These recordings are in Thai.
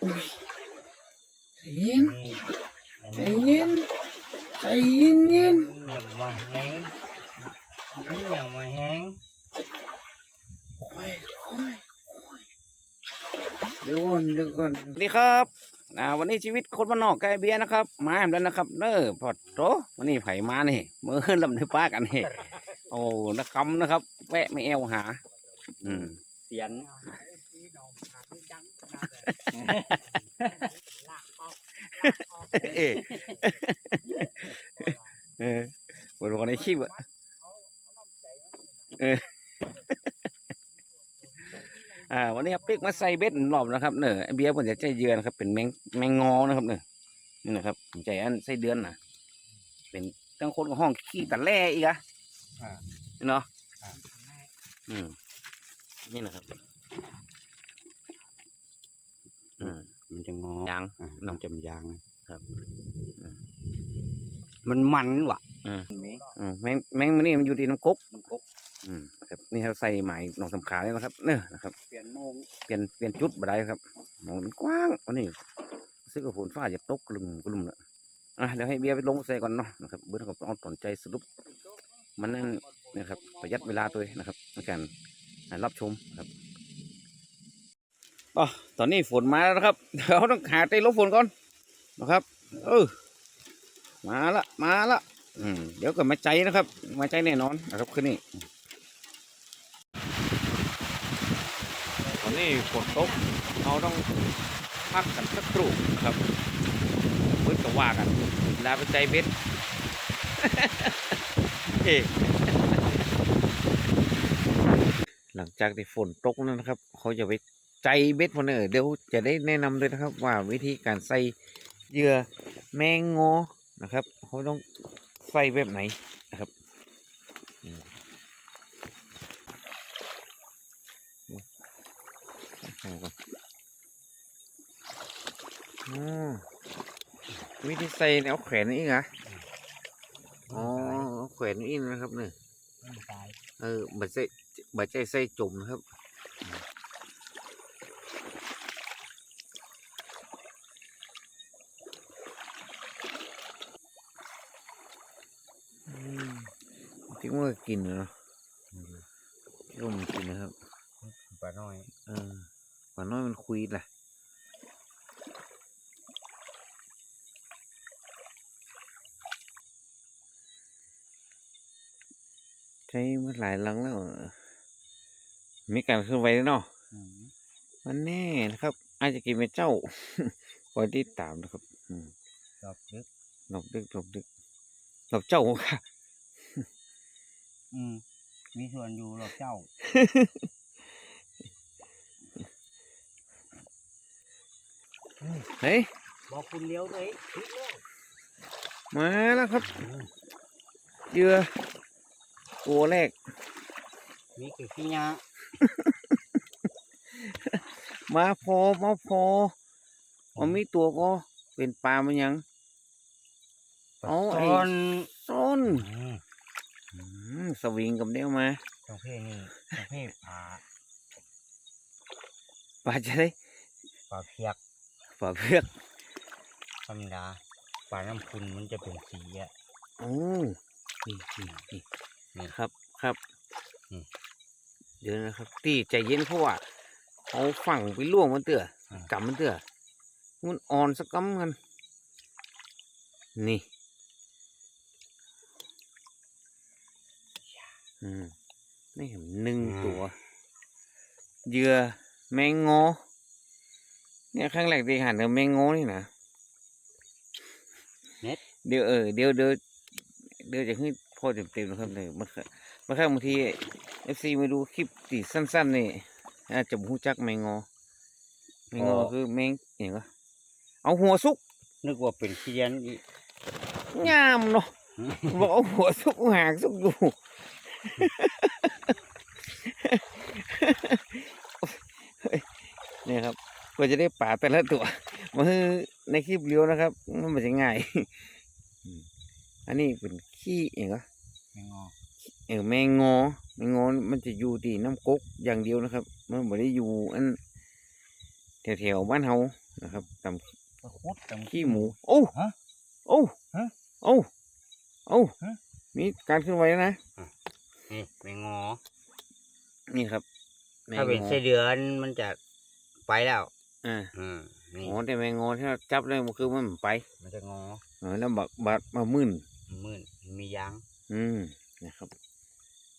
ใจเย็นใจเย็นใจเย็นเย็นอย่ามาแห้งอย่ามาแห้งโอ้ยโอ้ยโอ้ยเดี๋ยวก่อนเดี๋ยวก่อนสวัสดีครับอ่าวันนี้ชีวิตคนบ้านนอกไกลเบียร์นะครับ มาแอมแล้วนะครับเน้อพอดโตวันนี้ไผมานี่มือลำในป้ากันนี่โอ้นักกำนะครับ แวะไม่แอวหา อืมเสียน เออเออวันวันในคลิปอะเอออ่าวันนี้ครับปิ๊กมาใส่เบ็ดหลอบนะครับเนอะไอ้เบียร์ผมจะใจเยือนครับ เป็นแมงแมงงอนะครับเนอะนี่นะครับใจอันไส้เดือนนะเป็นตั้งคนกับห้องขี้ตะแล่อีกอะเนาะอืมนี่นะครับ อื มมันจะงอยางอะเนาะมันจะมยางนะครับอืมมันมันว่ะอืมมีอืมแมงแมงมันนี่มันอยู่ที่น้ำกกน้ำกกอืมครับนี่เราใส่หมายหนองสำขาเลยนะครับ เนอะนะครับ เปลี่ยนโมงเปลี่ยนเปลี่ยนจุดบ่ได้ครับหมองมันกว้างวันนี้ซึ่งกับฝนฟ้าจะตกกลุ่มกลุ่มละอะเดี๋ยวให้เบียร์ไปลงใส่ก่อนเนาะนะครับเบื้องต้นเอาสนใจสรุป มันนั่นนะครับ ประหยัดเวลาตัวเองนะครับในการรับชมครับ อ๋อตอนนี้ฝนมาแล้วนะครับเดี๋ยวเราต้องหาเต้ลบฝนก่อนนะครับ เออมาละมาละอืมเดี๋ยวก็มาใจนะครับ มาใจแน่นอนนะครับคืนนี้ตอนนี้ฝนตกเราต้องพักกันสักครู่นะครับเพิ่งจะว่ากันลาไปใจเบ็ดเอ๊หลังจากที่ฝนตกแล้วนะครับ เขาจะไป ใจเบ็ดพอเนอเดี๋ยวจะได้แนะนำเลยนะครับว่าวิธีการใส่เหยื่อแมงงอนะครับเขาต้องใส่แบบไหนนะครับอืมเอาก่อนอ๋อวิธีใส่เนี่ยเอาแขวนนี่เหรออ๋อเอาแขวนนี่นะครับเนี่ยมันตายเออบัดใจบัดใจใส่จุ่มนะครับ ที่ว่ากินเนาะที่ว่ามันกินนะครับปลาน้อยเออปลาน้อยมันคุยแหละใช้มาหลายหลังแล้ว มีการขึ้นไว้แล้วเนาะอืมมันแน่นะครับ อาจจะกินเป็นเจ้าคอยติดตามนะครับอืมดอกดึกหลบดึกหลบดึกหลบเจ้าค่ะ อืมมีส่วนอยู่หรอกเจ้า เฮ้ยบอกคุณเลี้ยวเลยคิดเลยมาแล้วครับเหยื่อตัวแรก มีกี่ขี้ยามาพอมาพอมันมีตัวก็เป็นปลามันยัง เอาไอ้ตอน ส้นอืมอืมสวิงกับเดียวมาประเภทนี้ประเภทปลาปลาจะได้ปลาเพียกปลาเพือกธรรมดาปลาน้ำคุณมันจะเป็นสีอะโอ้นี่นี่นี่นี่ ครับครับอืม เดี๋ยวนะครับตีใจเย็นเพราะว่าเอาฝั่งไปล่วงมันเตื้ออืมกำมันเตื้อมันอ่อนสักกำกันนี่ อืมนี่เห็นหนึ่งตัวเหยื่อแมงงอเนี่ยครั้งแรกที่หันเจอแมงงอนี่นะเน็ตเดี๋ยวเออเดี๋ยวเดี๋ยวเดี๋ยวจะให้พ่อเต็มๆนะครับเลยมันเคมันข้างบางทีเอฟซีมาดูคลิปตีสั้นๆนี่อาจจะบ่รู้จักแมงงอแมงงอคือแมงอย่างก็เอาหัวซุก นึกว่าเป็นเทียนอีกงามเนาะบอกเอาหัวซุกหางซุกอยู่เนี่ยครับกว่าจะได้ป่าแต่ละตัวมาคือในคลิปเลี้ยวนะครับ มันไม่ใช่ง่ายอืมอันนี้เป็นขี้เองก็ไม่งอเออแมงงอแมงงอมันจะอยู่ที่น้ำกกอย่างเดียวนะครับ มันไม่ได้อยู่อันแถวๆบ้านเฮานะครับตตะคุดตะำขี้หมู โอ้ฮะโอ้ฮะโอ้โอ้ฮะมีการเคลื่อนไหวแล้วนะ นี่แมงงอ นี่ครับถ้าเป็นแมงไส้เดือนมันจะไปแล้วอ่าอืมนี่อ๋อแต่แมงงอที่เราจับได้มันคือมันไปมันจะงอเออแล้วบักบัดมามื่น มืดมียางอืมนะครับ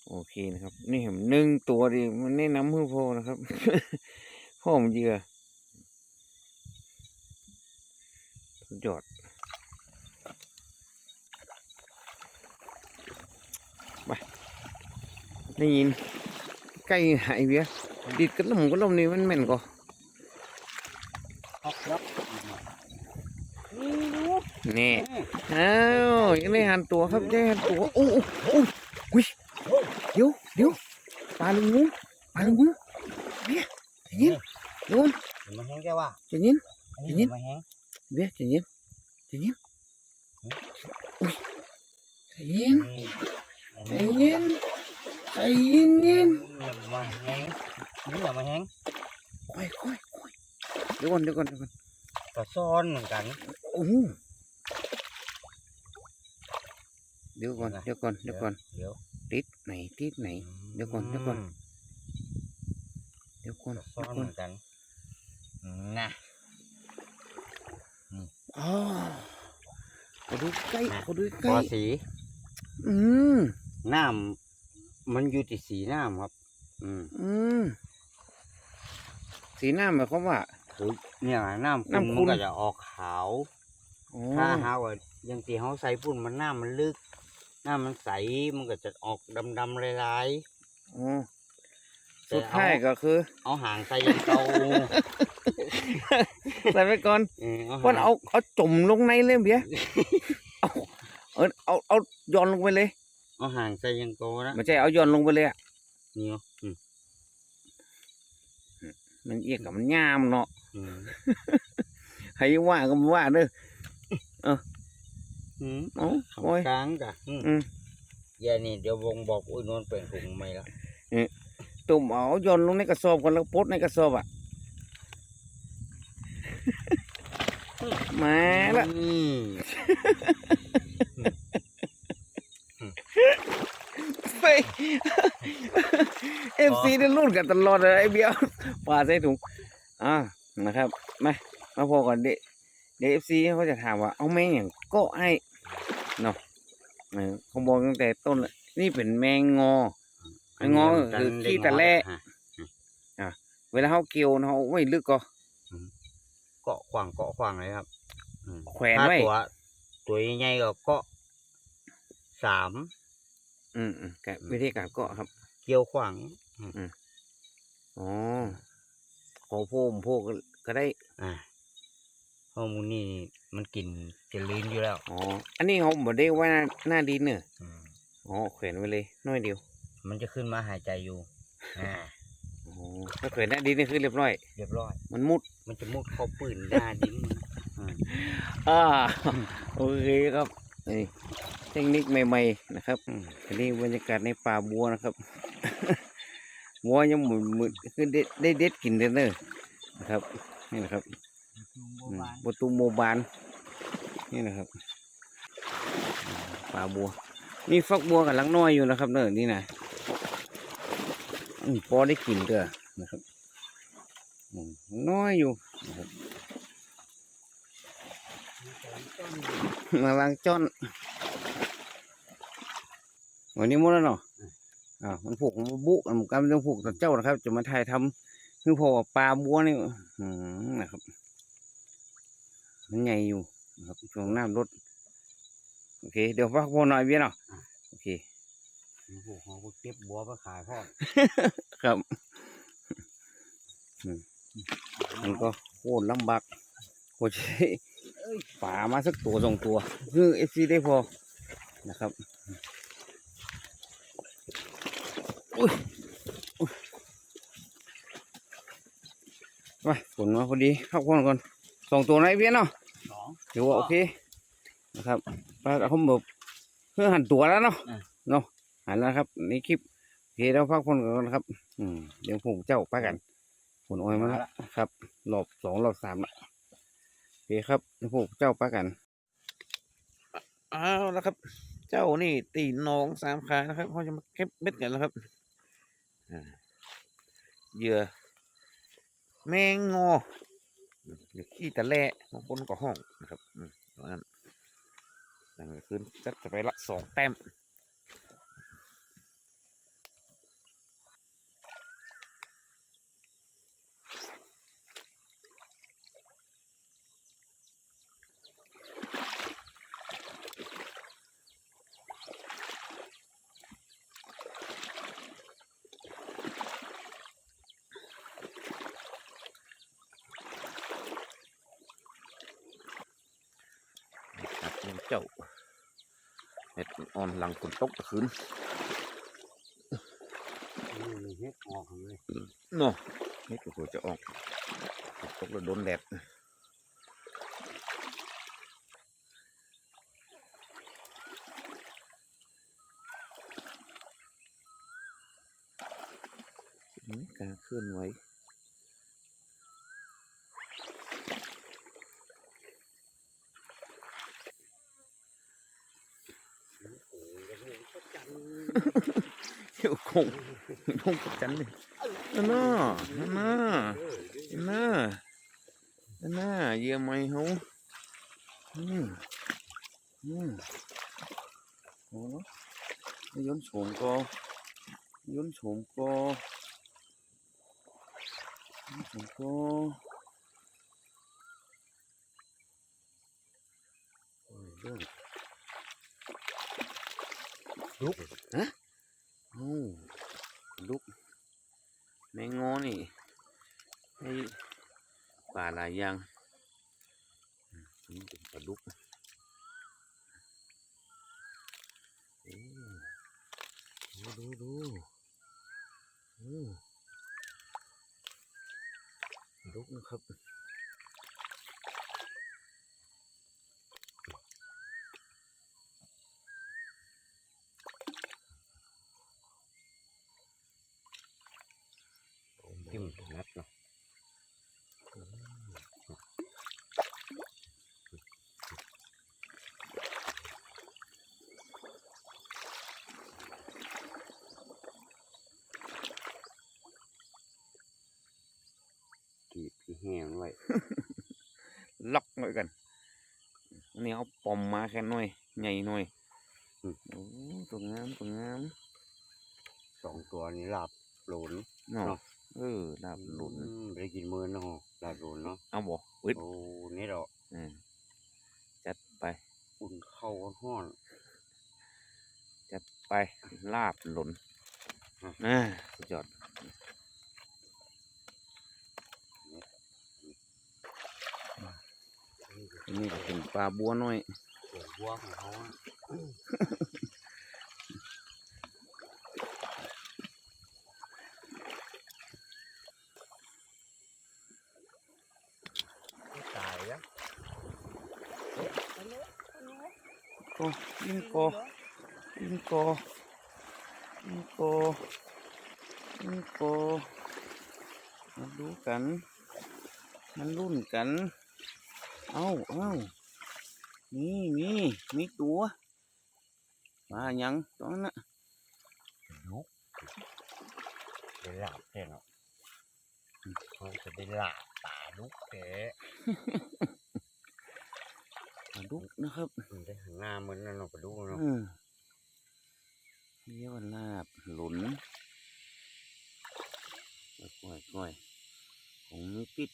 โอเคนะครับ นี่เห็นหนึ่งตัวดิมันแนะนำให้พ่อนะครับ พ่อมันเหยื่อสุดยอดไป ได้ยินใกล้หายเบียดิดกระลมกระลมนี่มันแม่นก็นี่อ้าวยังได้หันตัวครับได้หันตัวโอ้โอ้โอ้ยเดี๋ยวเดี๋ยวปลาลุงงูปลาลุงงูเบียจเย็นเดี๋ยนมันแห้งแค่ว่าจเย็นอันอันี้นนี้เห็นมันแห้งเบียจเย็นจเย็นอุ้ยจเย็นจนี้เย็น ย็นเย็นอย่ามาแห้งนี่อย่ามาแห้งค่อยค่อยค่อยเดี๋ยวก่อนเดี๋ยวก่อนเดี๋ยวก่อนก็ซ้อนเหมือนกันโอ้โหเดี๋ยวก่อนเดี๋ยวก่อนเดี๋ยวก่อนเดี๋ยวติดไหนติดไหน เดี๋ยวก่อนเดี๋ยวก่อนมเดี๋ยวก่อนก็ซ้เดี๋อยวนก่อนเหมือนกันนะอ๋อขอดูใกล้ขอดูใกพล้อสี อืมน้ำ มันอยู่ที่สีน้ำครับ อืมอืมสีหน้าหมายความว่าคือเนี่ยน้ำน้ำขุ่ขุ่นนมันก็จะออกขาวอ๋อถ้าหาว่าอยังที่เขาใส่ปุ่นมันน้ำมันลึกน้ำมันใสมันก็จะออกดำๆลายอ๋อๆสุดท้ายก็คือเอาหางใส่อยังเก่าใส่ไปก่อน เออเอาก่อนหางเอาเอาจุ่มลงในเลยเบียเอาเอาเอาเอาย้อนลงไปเลย เอาหางใส่อยังเก่านะไม่ใช่เอาย้อนลงไปเลยอะนี่เนาะอืมมันเอียกกับมันยามเนาะอืมให้ว่าก็มาว่าเด้ออืมเอาขางโอ้ยกลางกะอืมอืมอย่านี่เดี๋ยววงบอกอุ้ยนวลเปลี่ยนถุงใหม่ละตุ่มเอาย้อนลงในกระสอบกันแล้วปดในกระสอบอะมาละ อืมไปเอฟซีได้รุ่นกันตลอดเลยไอ้เบี้ยวปลาใส่ถุงอ่านะครับมามาพอก่อนเด็กเด็กเอฟซีเขาจะถามว่าเอาแมงอย่างก็ให้เนาะเออเขาบอกตั้งแต่ต้นเลยนี่เป็นแมงงอไอ้งอคือขี้ตะแล่ฮะเวลาเขาเกี่ยวเขาไว้ลึกก็เกาะขวางเกาะขวางเลยครับอืมแขวนถ้าไว้ตัวตัวใหญ่ๆก็เกาะสาม อืมอืมกับวิธีการเกาะครับ เกี่ยวขวางอ๋อขอโพมโพกก็ได้ อ่าข้อมูลนี่มันกลิ่นจะลิ้นอยู่แล้ว อ๋อ อันนี้เขาบอกได้ว่าหน้าหน้าดินเนอะอืมอ๋อแขวนไว้เลยน้อยเดียว มันจะขึ้นมาหายใจอยู่ อ่าอ๋อถ้าแขวนหน้าดินนี่คือเรียบร้อย เรียบร้อย มันมุด มันจะมุดเข้าปืนหน้าดิ้นมันอ่าอ่า โอเคครับนี่ เทคนิคใหม่ๆนะครับอืมอันนี้บรรยากาศในป่าบัวนะครับ บัวยังหมุนหมุนคือได้ได้เด็ดกินเด้อเนอะนะครับนี่นะครับอืมประตูโมบานนี่นะครับ ป่าบัว นี่ฟักบัวกับลังน้อยอยู่นะครับเนอะนี่นะอืมพอได้กินเด้อนะครับอืมน้อยอยู่นะครับมาล้างจ้อน วันนี้หมดแล้วเนาะอ่ามันผูกมันบุมันกำลังผูกตัดเจ้านะครับ จะมาถ่ายทำคือพอปลาบัวนี่อืมนะครับ มันใหญ่อยู่นะครับช่วงน้ำลดโอเค เดี๋ยวพักพอหน่อยเบี้ยเนาะโอเคโอ้โหเขาก็เก็บบัวมาขายพ่อครับอืมมันก็โคตรลำบากโคตรใช้ป่ามาสักตัวสองตัวคือเอฟซีได้พอนะครับ อุ้ยอุ้ยไปฝนมาพอดีเข้าก่อนก่อนสองตัวไหนเบี้ยเนาะสองถือว่าโอเคนะครับปลาเขาแบบเพื่อหันตัวแล้วเนาะอะเนาะหันแล้วครับในคลิปโอเคเราพักผ่อนก่อนนะครับ อืมเดี๋ยวผมเจ้าไปกันผลออยมาแล้วครับรอบสองรอบสามละครับพวกเจ้าปะกันเอาแล้วครับ เจ้านี่ตีน้องสามขานะครับเขาจะมาเก็บเบ็ดกันแล้วครับเหยื่อแมงงอหรือขี้ตะแล่บางคนก็ห้องนะครับอืมนนั่นก็คือจัดจะไปละสองแต้ม ครับยังเจ้าเห็ด อ่อนหลังฝนตกตะคืนนี่มีเฮ็ดออกเลยเนาะเห็ดก็ควรจะออกฝนตกแล้วโดนแดดอืมการเคลื่อนไหว เที่ยวคงลงกับจันเลยนั่นน่ะนั่นน่ะนั่นน่ะ นั่นน่ะโอ้ลุกเอ้าลุกแมงงอนี่ให้ป่าหลายอย่างนี่เป็นปลาดุกดูดูดูลุกนะครับ จิ้ มนัดเนาะกีบที่แห้งไว้ ล็อกไว้กันนนี้เอาปอมมาแค่น้อย ใหญ่น่อยอืมโอ้ตัวงามตัวงามสองตัวนี้หลับหลุนเนาะ เนาะเออดาบหลุนอืมไปกินมื้อเนาะหลับหลุนเนาะเอาบ่อึดโอ้นี่ดอกอืมจัดไป อุ่นเข้าวห้อนจัดไปลาบหลุนอืมอ่าสุดยอดนี่ก็เป็นปลาบัวน้อยส่วนบัวของเขาอะไม่ตายอะ ก็ยิงโกยิงโกยิงโกยิงโกมาดูกันมันรุ่นกันเอาเอานี่นี่มีตัวมาาะเขาจะได้หลับตาลุกแกปลาดุกนะครับมันได้หันหน้าเหมือนนั่นเนาะไปดูเนาะอืมเรียกว่าลาบหลุนก้อยก้อยของมีปิด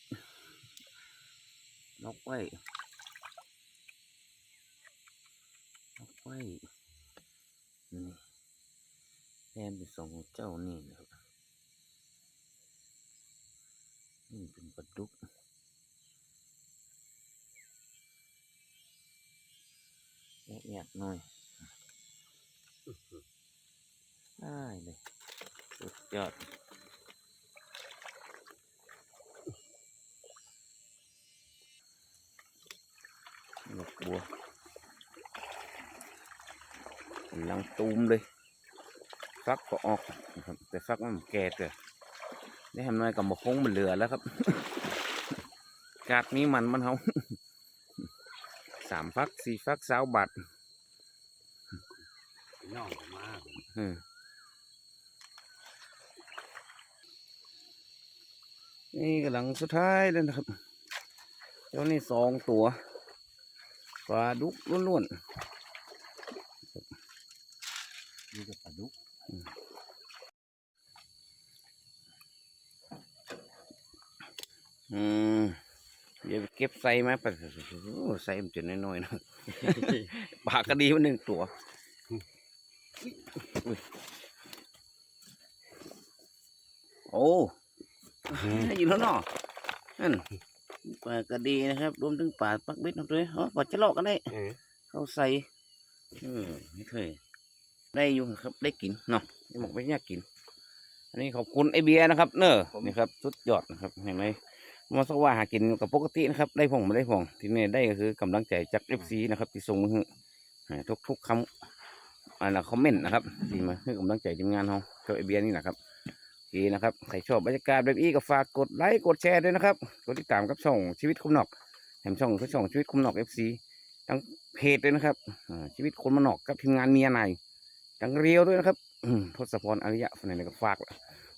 ล็อกไว้ล็อกไว้นี่แทนเป็นสองของเจ้านี่นะครับนี่เป็นปลาดุก แยกๆหน่อยได้เลยสุดยอดดอกบัวกำลังตูมเลยฟักก็ออกนะครับแต่ฟักมันแก่เกินได้ทำน้อยกับมะคงมันเหลือแล้วครับ กาดนี้มันมันเขาสามฟักสี่ฟักสาวบาท น้องมากอืมนี่กำลังสุดท้ายแล้วนะครับ เจ้านี่สองตัวปลาดุกล้วนนี่ก็ปลาดุกๆอืมเดี๋ยวไปเก็บใส่มาไปโอ้ใส่มันจะน้อยๆนะปลากระดีมันหนึ่งตัวอุ๊ย โอ้ได้อยู่แล้วเนาะนั่นปลากระดีนะครับ รวมถึงปลาปักเบ็ดนะด้วยอ๋อปลาจะลอกกันได้เออเข้าใส่เออไม่เคย ได้อยู่ครับ ได้กินเนาะยังบอกไม่ยากกิน อันนี้ขอบคุณไอเบียร์นะครับ เนอะนี่ครับสุดยอดนะครับเห็นไหมมาสักว่าหากินกับปกตินะครับ ได้ผงไม่ได้ผงที่นี่ได้ก็คือกำลังใจจากเอฟซีนะครับ ที่ส่งมาให้ทุกทุกๆคำ อันะคอมเมนต์นะครับที่มาให้กำลังใจทีมงานเราช่วยไอเบียนี่นะครับโอเคนะครับใครชอบบรรยากาศแบบนี้ก็ฝากกดไลค์กดแชร์ด้วยนะครับกดติดตามกับช่องชีวิตคุมนอกแถมช่องคือช่องชีวิตคุมนอกเอฟซีทั้งเพจด้วยนะครับชีวิตคนมานอกกับทีมงานเมียนายทั้งเรียวด้วยนะครับทศพรอริยะฝันไหนก็ฝาก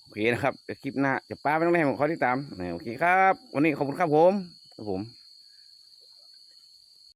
โอเคนะครับเดี๋ยวคลิปหน้าจะป้าไปตรงไหนผมขอติดตามโอเคครับ วันนี้ขอบคุณครับผมครับผม